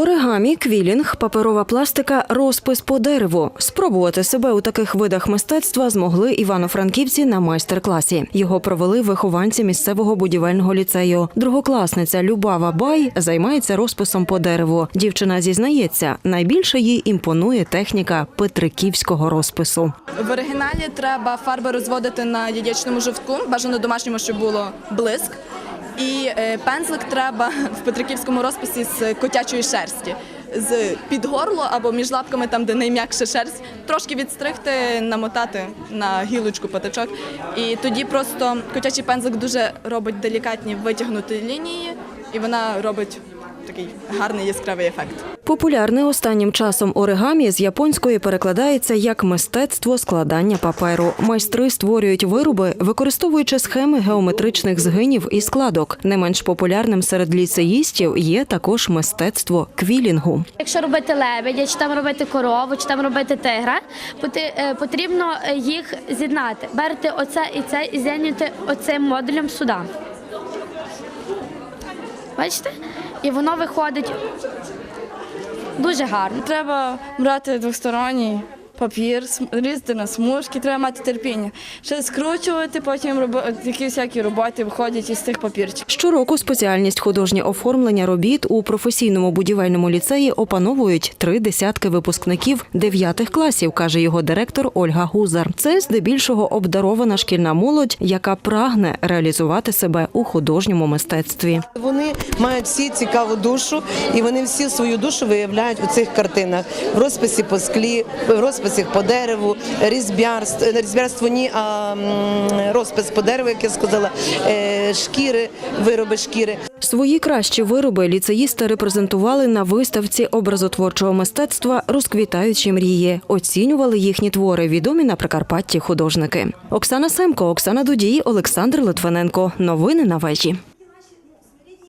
Оригамі, квілінг, паперова пластика, розпис по дереву. Спробувати себе у таких видах мистецтва змогли івано-франківці на майстер-класі. Його провели вихованці місцевого будівельного ліцею. Другокласниця Любава Бай займається розписом по дереву. Дівчина зізнається, найбільше їй імпонує техніка петриківського розпису. В оригіналі треба фарби розводити на яєчному жовтку, бажано домашньому, щоб було блиск. І е, пензлик треба в петриківському розписі з котячої шерсті. З під горло або між лапками, там де найм'якша шерсть, трошки відстригти, намотати на гілочку патичок. І тоді просто котячий пензлик дуже робить делікатні витягнуті лінії, і вона робить такий гарний яскравий ефект. Популярне останнім часом оригамі з японської перекладається як мистецтво складання паперу. Майстри створюють вироби, використовуючи схеми геометричних згинів і складок. Не менш популярним серед ліцеїстів є також мистецтво квілінгу. Якщо робити лебедя, чи там робити корову, чи там робити тигра, поти- е, потрібно е, їх з'єднати. Берете оце і це і з'єднуєте оцим модулем сюди. Бачите? І воно виходить дуже гарно. Треба брати двосторонній папір, різати на смужки, треба мати терпіння. Ще скручувати, потім робити такі всякі роботи виходять із тих папірчиків. Щороку спеціальність художнє оформлення робіт у професійному будівельному ліцеї опановують три десятки випускників дев'ятих класів, каже його директор Ольга Гузар. Це здебільшого обдарована шкільна молодь, яка прагне реалізувати себе у художньому мистецтві. Вони мають всі цікаву душу, і вони всі свою душу виявляють у цих картинах. В розписі по склі, в розписі по дереву, різьбярство, не різьбярство ні, а розпис по дереву, як я сказала, е, шкіри, вироби шкіри. Свої кращі вироби ліцеїсти репрезентували на виставці образотворчого мистецтва Розквітаючі мрії. Оцінювали їхні твори відомі на Прикарпатті художники. Оксана Семко, Оксана Дудій, Олександр Литвиненко. Новини на вежі.